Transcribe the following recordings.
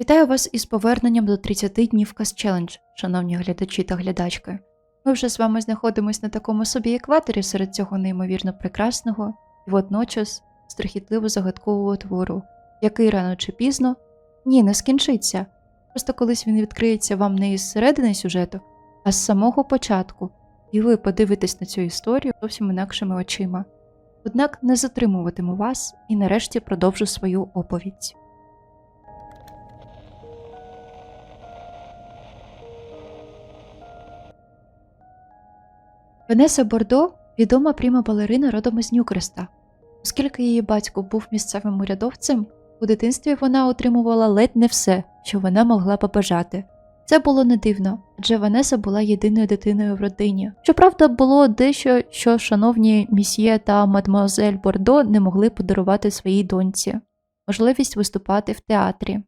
Вітаю вас із поверненням до 30 днів Cast Challenge, шановні глядачі та глядачки. Ми вже з вами знаходимося на такому собі екваторі серед цього неймовірно прекрасного і водночас страхітливо загадкового твору, який рано чи пізно ні, не скінчиться. Просто колись він відкриється вам не із середини сюжету, а з самого початку, і ви подивитесь на цю історію зовсім інакшими очима. Однак не затримуватиму вас і нарешті продовжу свою оповідь. Венеса Бордо відома пріма балерина родом із Ньюкреста. Оскільки її батько був місцевим урядовцем, у дитинстві вона отримувала ледь не все, що вона могла побажати. Це було не дивно, адже Ванеса була єдиною дитиною в родині. Щоправда, було дещо, що шановні місьє та мадмуазель Бордо не могли подарувати своїй доньці можливість виступати в театрі.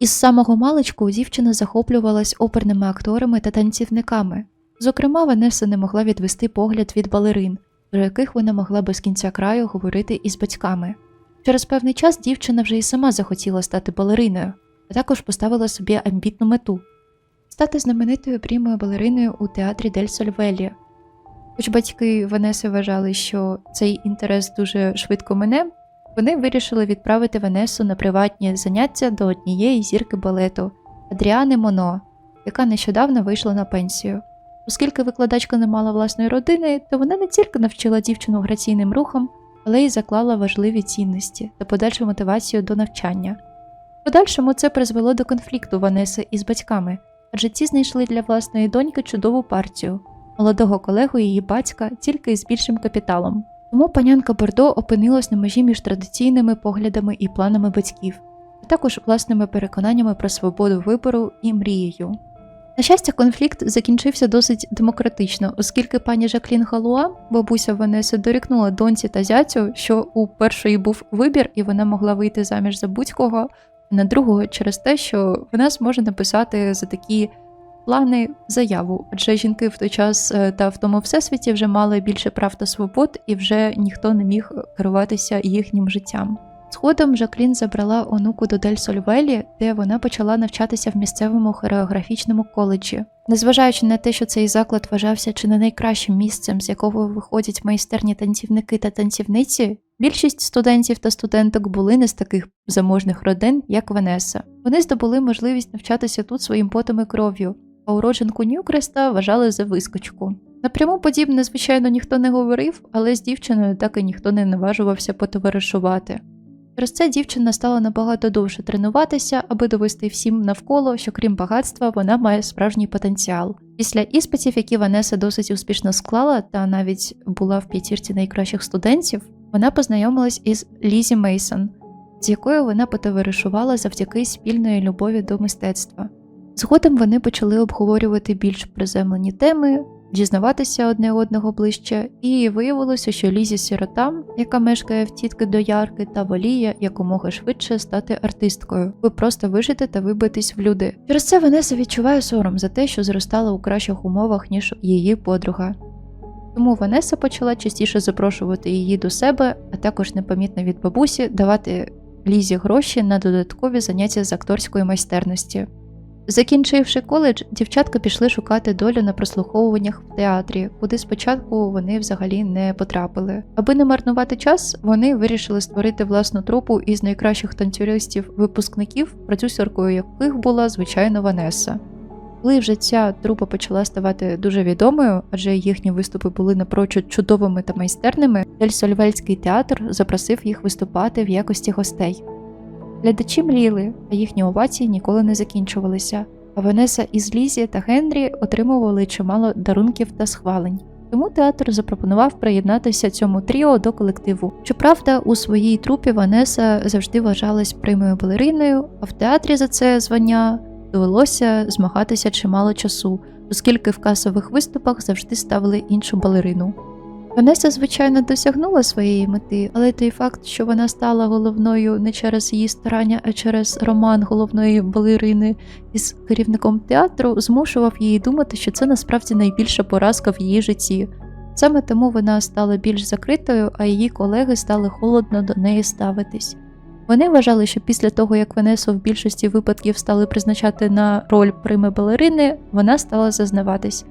Із самого маличку дівчина захоплювалась оперними акторами та танцівниками. Зокрема, Ванеса не могла відвести погляд від балерин, про яких вона могла без кінця краю говорити із батьками. Через певний час дівчина вже і сама захотіла стати балериною, а також поставила собі амбітну мету стати знаменитою прімою балериною у театрі Дель Сольвелі. Хоч батьки Ванеси вважали, що цей інтерес дуже швидко мине, вони вирішили відправити Ванесу на приватні заняття до однієї зірки балету Адріани Моно, яка нещодавно вийшла на пенсію. Оскільки викладачка не мала власної родини, то вона не тільки навчила дівчину граційним рухам, але й заклала важливі цінності та подальшу мотивацію до навчання. В подальшому це призвело до конфлікту Ванеси із батьками, адже ці знайшли для власної доньки чудову партію молодого колегу її батька тільки із більшим капіталом. Тому панянка Бордо опинилась на межі між традиційними поглядами і планами батьків, а також власними переконаннями про свободу вибору і мрією. На щастя, конфлікт закінчився досить демократично, оскільки пані Жаклін Галуа, бабуся Ванеси, дорікнула доньці та зятю, що у першої був вибір, і вона могла вийти заміж за будь-кого, на другого через те, що вона зможе написати за такі плани заяву. Адже жінки в той час е, та в тому всесвіті вже мали більше прав та свобод, і вже ніхто не міг керуватися їхнім життям. Згодом Жаклін забрала онуку до Дель Сольвелі, де вона почала навчатися в місцевому хореографічному коледжі. Незважаючи на те, що цей заклад вважався чи не найкращим місцем, з якого виходять майстерні танцівники та танцівниці, більшість студентів та студенток були не з таких заможних родин, як Венеса. Вони здобули можливість навчатися тут своїм потом і кров'ю, а уродженку Ньюкреста вважали за вискочку. Напряму подібне, звичайно, ніхто не говорив, але з дівчиною так і ніхто не наважувався потоваришувати. Через це дівчина стала набагато довше тренуватися, аби довести всім навколо, що крім багатства, вона має справжній потенціал. Після іспитів, які Ванеса досить успішно склала, та навіть була в п'ятірці найкращих студентів, вона познайомилась із Лізі Мейсон, з якою вона потоваришувала завдяки спільної любові до мистецтва. Згодом вони почали обговорювати більш приземлені теми, дізнаватися одне одного ближче, і виявилося, що Лізі сирота, яка мешкає в тітки до Ярки, та воліє якомога швидше стати артисткою, ви просто вижити та вибитись в люди. Через це Венеса відчуває сором за те, що зростала у кращих умовах, ніж її подруга. Тому Ванеса почала частіше запрошувати її до себе, а також непомітно від бабусі давати Лізі гроші на додаткові заняття з акторської майстерності. Закінчивши коледж, дівчатка пішли шукати долю на прослуховуваннях в театрі, куди спочатку вони взагалі не потрапили. Аби не марнувати час, вони вирішили створити власну трупу із найкращих танцюристів-випускників, продюсеркою яких була звичайно Ванеса. Коли вже ця трупа почала ставати дуже відомою, адже їхні виступи були напрочуд чудовими та майстерними, Дель-Сольвельський театр запросив їх виступати в якості гостей. Глядачі мліли, а їхні овації ніколи не закінчувалися. А Венеса із Лізі та Генрі отримували чимало дарунків та схвалень. Тому театр запропонував приєднатися цьому тріо до колективу. Щоправда, у своїй трупі Ванеса завжди вважалась приймою балериною, а в театрі за це звання довелося змагатися чимало часу, оскільки в касових виступах завжди ставили іншу балерину. Ванеса, звичайно, досягнула своєї мети, але той факт, що вона стала головною не через її старання, а через роман головної балерини із керівником театру, змушував її думати, що це насправді найбільша поразка в її житті. Саме тому вона стала більш закритою, а її колеги стали холодно до неї ставитись. Вони вважали, що після того, як Венесу в більшості випадків стали призначати на роль прими балерини, вона стала зазнаватись.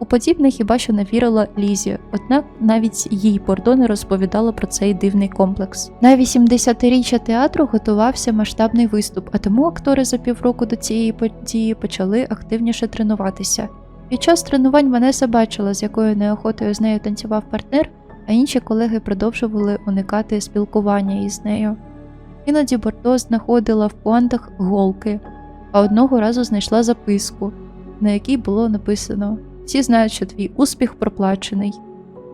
У подібне хіба що не вірила Лізі, однак навіть їй Бордо не розповідала про цей дивний комплекс. На 80-річчя театру готувався масштабний виступ, а тому актори за півроку до цієї події почали активніше тренуватися. Під час тренувань Ванеса бачила, з якою неохотою з нею танцював партнер, а інші колеги продовжували уникати спілкування із нею. Іноді Бордо знаходила в пуантах голки, а одного разу знайшла записку, на якій було написано всі знають, що твій успіх проплачений.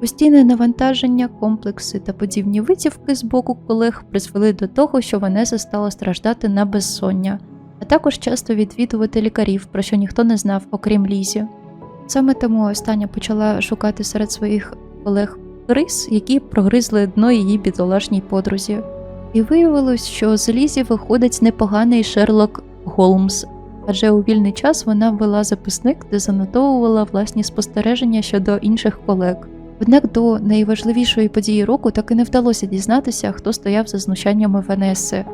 Постійне навантаження, комплекси та подібні витівки з боку колег призвели до того, що Ванеса стала страждати на безсоння, а також часто відвідувати лікарів, про що ніхто не знав, окрім Лізі. Саме тому остання почала шукати серед своїх колег рис, які прогризли дно її бідолашній подрузі. І виявилось, що з Лізі виходить непоганий Шерлок Голмс, адже у вільний час вона вела записник, де занотовувала власні спостереження щодо інших колег. Однак до найважливішої події року так і не вдалося дізнатися, хто стояв за знущаннями Венеси.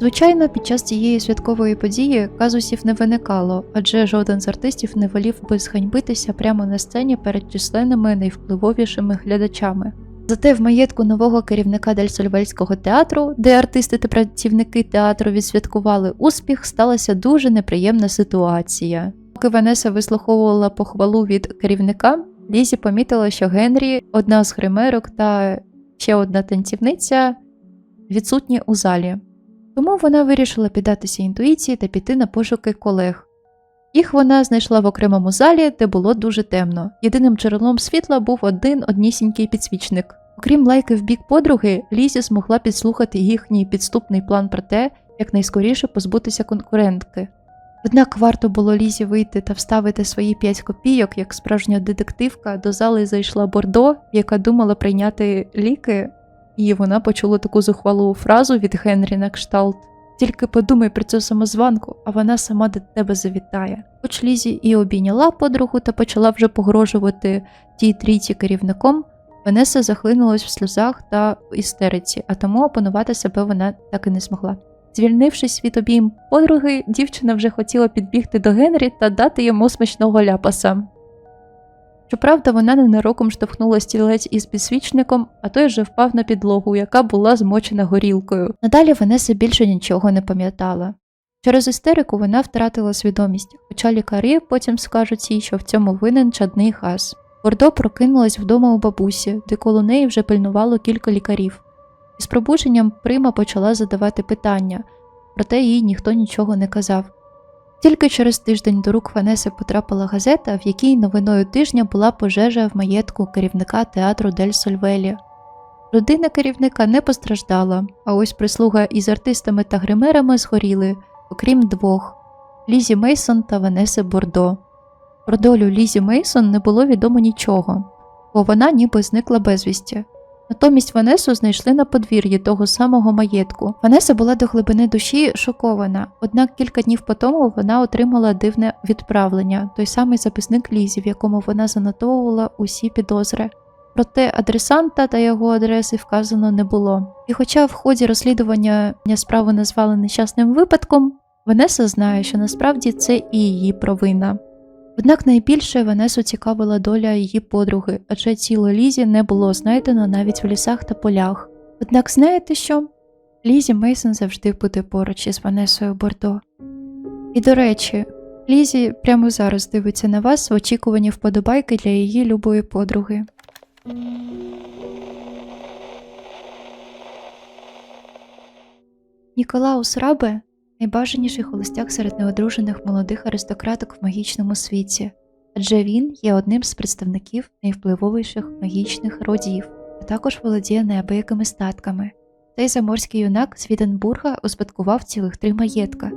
Звичайно, під час цієї святкової події казусів не виникало, адже жоден з артистів не волів би зганьбитися прямо на сцені перед численними найвпливовішими глядачами. Зате в маєтку нового керівника Дельсольвельського театру, де артисти та працівники театру відсвяткували успіх, сталася дуже неприємна ситуація. Поки Ванеса вислуховувала похвалу від керівника, Лізі помітила, що Генрі, одна з гримерок та ще одна танцівниця відсутні у залі. Тому вона вирішила піддатися інтуїції та піти на пошуки колег. Їх вона знайшла в окремому залі, де було дуже темно. Єдиним джерелом світла був один однісінький підсвічник. Окрім лайки в бік подруги, Лізі змогла підслухати їхній підступний план про те, як найскоріше позбутися конкурентки. Однак варто було Лізі вийти та вставити свої п'ять копійок, як справжня детективка, до зали зайшла Бордо, яка думала прийняти ліки, і вона почула таку зухвалу фразу від Генрі на кшталт. Тільки подумай про цю самозванку, а вона сама до тебе завітає. Хоч Лізі і обійняла подругу та почала вже погрожувати тій трійці керівником, Венеса захлинулась в сльозах та істериці, а тому опанувати себе вона так і не змогла. Звільнившись від обійм подруги, дівчина вже хотіла підбігти до Генрі та дати йому смачного ляпаса. Щоправда, вона ненароком штовхнула стілець із підсвічником, а той вже впав на підлогу, яка була змочена горілкою. Надалі Венеса більше нічого не пам'ятала. Через істерику вона втратила свідомість, хоча лікарі потім скажуть їй, що в цьому винен чадний газ. Бордо прокинулась вдома у бабусі, де коло неї вже пильнувало кілька лікарів. Із пробудженням Прима почала задавати питання, проте їй ніхто нічого не казав. Тільки через тиждень до рук Ванеси потрапила газета, в якій новиною тижня була пожежа в маєтку керівника театру Дель Сольвелі. Родина керівника не постраждала, а ось прислуга із артистами та гримерами згоріли, окрім двох Лізі Мейсон та Ванеси Бордо. Про долю Лізі Мейсон не було відомо нічого, бо вона ніби зникла безвісті. Натомість Ванесу знайшли на подвір'ї того самого маєтку. Ванеса була до глибини душі шокована, однак кілька днів по тому вона отримала дивне відправлення, той самий записник Лізі, в якому вона занотовувала усі підозри. Проте адресанта та його адреси вказано не було. І хоча в ході розслідування справу назвали нещасним випадком, Ванеса знає, що насправді це і її провина. Однак найбільше Венесу цікавила доля її подруги, адже тіло Лізі не було знайдено навіть в лісах та полях. Однак знаєте що? Лізі Мейсон завжди буде поруч із Ванесою Бордо. І до речі, Лізі прямо зараз дивиться на вас в очікуванні вподобайки для її любої подруги. Ніколаус Рабе найбажаніший холостяк серед неодружених молодих аристократок в магічному світі, адже він є одним з представників найвпливовіших магічних родів, а також володіє неабиякими статками. Цей заморський юнак з Віденбурга успадкував цілих три маєтка: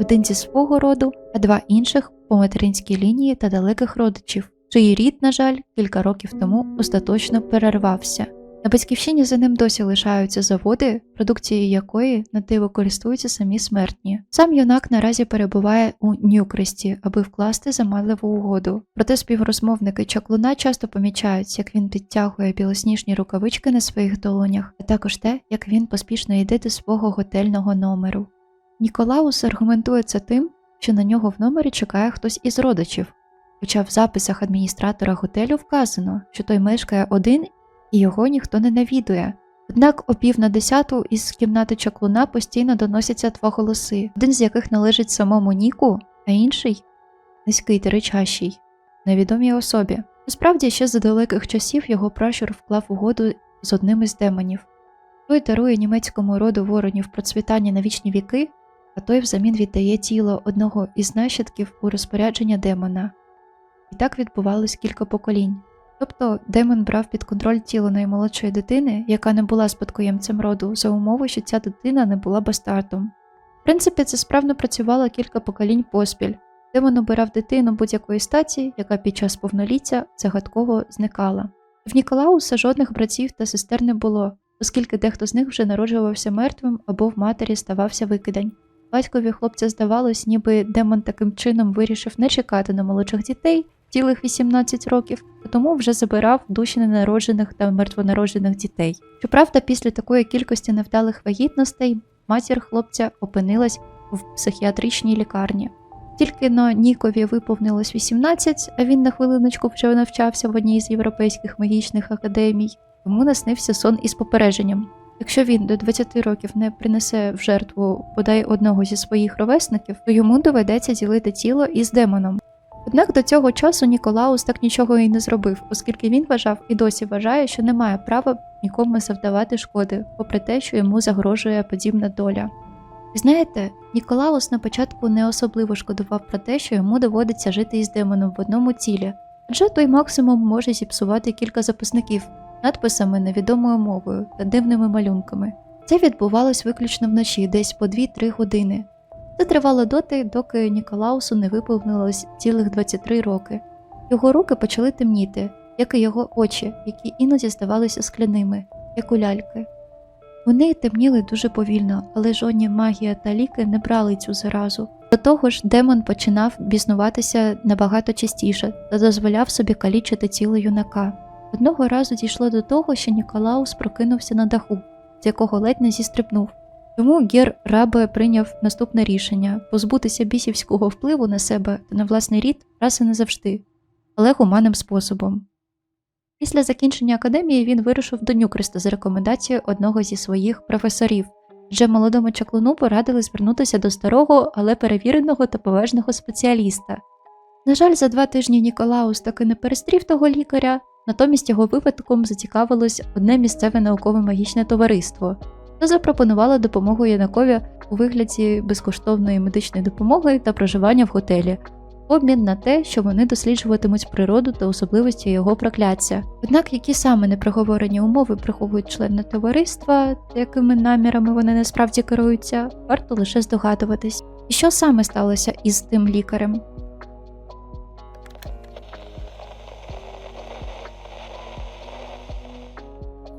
один зі свого роду, а два інших по материнській лінії та далеких родичів, чиї рід, на жаль, кілька років тому остаточно перервався. На батьківщині за ним досі лишаються заводи, продукцією якої на диво користуються самі смертні. Сам юнак наразі перебуває у Ньюкресті, аби вкласти заманливу угоду. Проте співрозмовники чаклуна часто помічають, як він підтягує білосніжні рукавички на своїх долонях, а також те, як він поспішно йде до свого готельного номеру. Ніколаус аргументує це тим, що на нього в номері чекає хтось із родичів. Хоча в записах адміністратора готелю вказано, що той мешкає один і його ніхто не навідує. Однак о пів на десяту із кімнати чаклуна постійно доносяться два голоси, один з яких належить самому Ніку, а інший низький та речащий, невідомій особі. Насправді, ще за далеких часів його пращур вклав угоду з одним із демонів. Той дарує німецькому роду воронів процвітання на вічні віки, а той взамін віддає тіло одного із нащадків у розпорядження демона. І так відбувалось кілька поколінь. Тобто демон брав під контроль тіло наймолодшої дитини, яка не була спадкоємцем роду, за умови, що ця дитина не була бастардом. В принципі, це справно працювало кілька поколінь поспіль. Демон обирав дитину будь-якої статі, яка під час повноліття загадково зникала. В Ніколауса жодних братів та сестер не було, оскільки дехто з них вже народжувався мертвим або в матері ставався викидань. Батькові хлопця здавалось, ніби демон таким чином вирішив не чекати на молодших дітей цілих 18 років, тому вже забирав душі ненароджених та мертвонароджених дітей. Щоправда, після такої кількості невдалих вагітностей матір хлопця опинилась в психіатричній лікарні. Тільки на Нікові виповнилось 18, а він на хвилиночку вже навчався в одній з європейських магічних академій, йому наснився сон із попередженням. Якщо він до 20 років не принесе в жертву бодай одного зі своїх ровесників, то йому доведеться ділити тіло із демоном. Однак до цього часу Ніколаус так нічого і не зробив, оскільки він вважав і досі вважає, що не має права нікому завдавати шкоди, попри те, що йому загрожує подібна доля. Знаєте, Ніколаус на початку не особливо шкодував про те, що йому доводиться жити із демоном в одному тілі, адже той максимум може зіпсувати кілька записників надписами невідомою мовою та дивними малюнками. Це відбувалось виключно вночі, десь по 2-3 години. Це тривало доти, доки Ніколаусу не виповнилось цілих 23 роки. Його руки почали темніти, як і його очі, які іноді здавалися скляними, як у ляльки. Вони темніли дуже повільно, але жодні магія та ліки не брали цю заразу. До того ж, демон починав біснуватися набагато частіше та дозволяв собі калічити тіло юнака. Одного разу дійшло до того, що Ніколаус прокинувся на даху, з якого ледь не зістрибнув. Тому Гер Рабе прийняв наступне рішення позбутися бісівського впливу на себе та на власний рід раз і назавжди, але гуманним способом. Після закінчення академії він вирушив до Нюкреста за рекомендацією одного зі своїх професорів, адже молодому чаклуну порадили звернутися до старого, але перевіреного та поважного спеціаліста. На жаль, за два тижні Ніколаус таки не перестрів того лікаря, натомість його випадком зацікавилось одне місцеве наукове магічне товариство та запропонувало допомогу юнакові у вигляді безкоштовної медичної допомоги та проживання в готелі, обмін на те, що вони досліджуватимуть природу та особливості його прокляття. Однак, які саме непроговорені умови приховують члени товариства, якими намірами вони насправді керуються, варто лише здогадуватись. І що саме сталося із тим лікарем?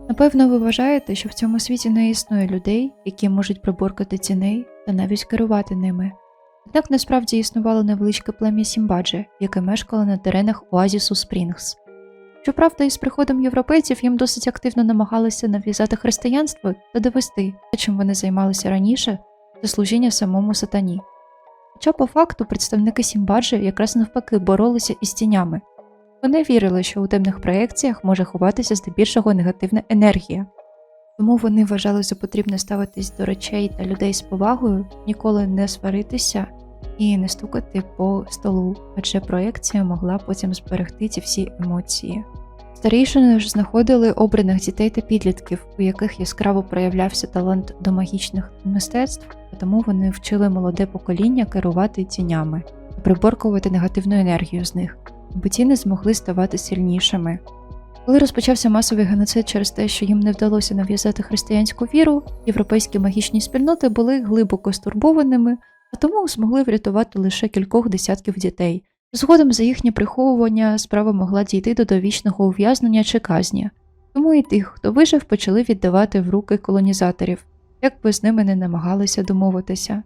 Напевно, ви вважаєте, що в цьому світі не існує людей, які можуть приборкати ціней та навіть керувати ними. Однак насправді існувало невеличке плем'я Сімбаджі, яке мешкало на теренах Оазісу Спрінгс. Щоправда, із приходом європейців їм досить активно намагалися нав'язати християнство та довести, чим вони займалися раніше, це служіння самому сатані. Хоча по факту представники Сімбаджі якраз навпаки боролися із тінями, вони вірили, що у темних проекціях може ховатися здебільшого негативна енергія. Тому вони вважали за потрібне ставитись до речей та людей з повагою, ніколи не сваритися і не стукати по столу, адже проекція могла потім зберегти ці всі емоції. Старішини ж знаходили обраних дітей та підлітків, у яких яскраво проявлявся талант до магічних мистецтв, тому вони вчили молоде покоління керувати тінями та приборкувати негативну енергію з них бо ті не змогли ставати сильнішими. Коли розпочався масовий геноцид через те, що їм не вдалося нав'язати християнську віру, європейські магічні спільноти були глибоко стурбованими, а тому змогли врятувати лише кількох десятків дітей. Згодом за їхнє приховування справа могла дійти до довічного ув'язнення чи казні. Тому і тих, хто вижив, почали віддавати в руки колонізаторів, як би з ними не намагалися домовитися.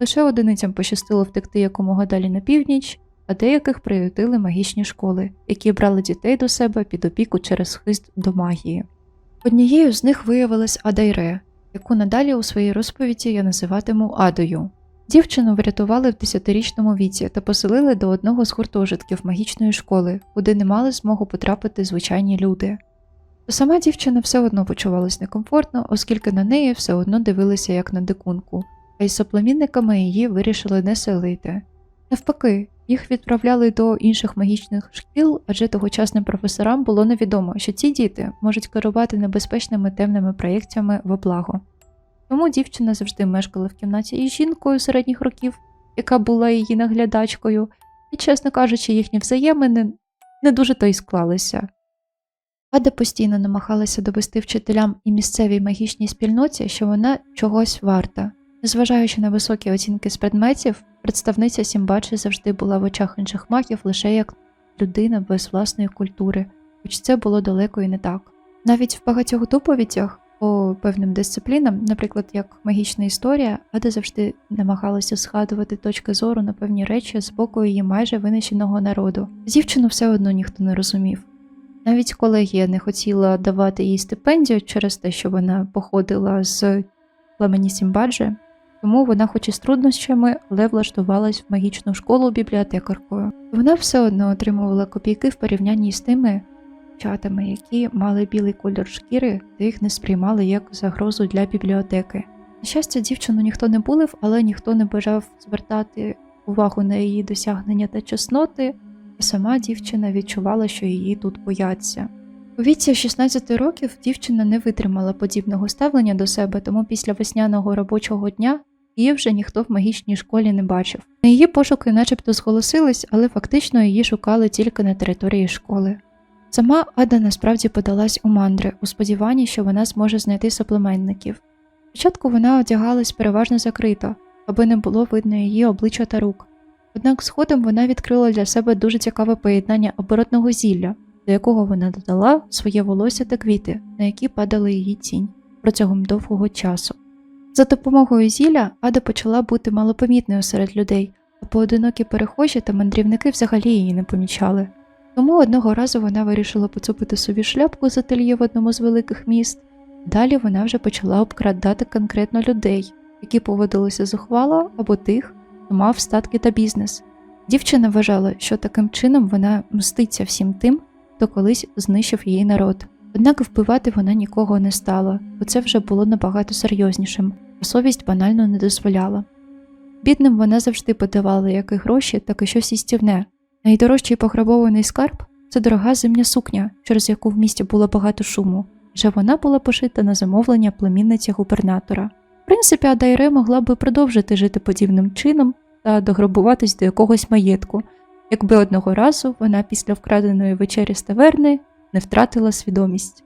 Лише одиницям пощастило втекти якомога далі на північ, а деяких приютили магічні школи, які брали дітей до себе під опіку через хист до магії. Однією з них виявилась Адайре, яку надалі у своїй розповіді я називатиму Адою. Дівчину врятували в 10-річному віці та поселили до одного з гуртожитків магічної школи, куди не мали змогу потрапити звичайні люди. Та сама дівчина все одно почувалась некомфортно, оскільки на неї все одно дивилися як на дикунку, а із соплемінниками її вирішили не селити. Навпаки, їх відправляли до інших магічних шкіл, адже тогочасним професорам було невідомо, що ці діти можуть керувати небезпечними темними проєкціями во благо. Тому дівчина завжди мешкала в кімнаті із жінкою середніх років, яка була її наглядачкою, і, чесно кажучи, їхні взаємини не дуже то й склалися. Ада постійно намагалася довести вчителям і місцевій магічній спільноті, що вона чогось варта. Незважаючи на високі оцінки з предметів, представниця Сімбачі завжди була в очах інших магів лише як людина без власної культури, хоч це було далеко і не так. Навіть в багатьох доповідях по певним дисциплінам, наприклад, як магічна історія, Ада завжди намагалася згадувати точки зору на певні речі з боку її майже винищеного народу. Дівчину все одно ніхто не розумів. Навіть колегія не хотіла давати їй стипендію через те, що вона походила з племені Сімбаджі, тому вона, хоч і з труднощами, але влаштувалась в магічну школу бібліотекаркою. Вона все одно отримувала копійки в порівнянні з тими чатами, які мали білий кольор шкіри та їх не сприймали як загрозу для бібліотеки. На щастя, дівчину ніхто не булив, але ніхто не бажав звертати увагу на її досягнення та чесноти, а сама дівчина відчувала, що її тут бояться. У віці 16 років дівчина не витримала подібного ставлення до себе, тому після весняного робочого дня її вже ніхто в магічній школі не бачив. На її пошуки начебто зголосились, але фактично її шукали тільки на території школи. Сама Ада насправді подалась у мандри у сподіванні, що вона зможе знайти соплеменників. Спочатку вона одягалась переважно закрито, аби не було видно її обличчя та рук. Однак згодом вона відкрила для себе дуже цікаве поєднання оборотного зілля, до якого вона додала своє волосся та квіти, на які падала її тінь протягом довгого часу. За допомогою зілля Ада почала бути малопомітною серед людей, а поодинокі перехожі та мандрівники взагалі її не помічали. Тому одного разу вона вирішила поцупити собі шляпку з ательє в одному з великих міст. Далі вона вже почала обкрадати конкретно людей, які поводилися зухвало або тих, хто мав статки та бізнес. Дівчина вважала, що таким чином вона мститься всім тим, хто колись знищив її народ. Однак вбивати вона нікого не стала, бо це вже було набагато серйознішим, а совість банально не дозволяла. Бідним вона завжди подавала як і гроші, так і щось істівне. Найдорожчий пограбований скарб це дорога зимня сукня, через яку в місті було багато шуму, вже вона була пошита на замовлення племінниці губернатора. В принципі, Адайре могла би продовжити жити подібним чином та дограбуватись до якогось маєтку, якби одного разу вона після вкраденої вечері з таверни не втратила свідомість.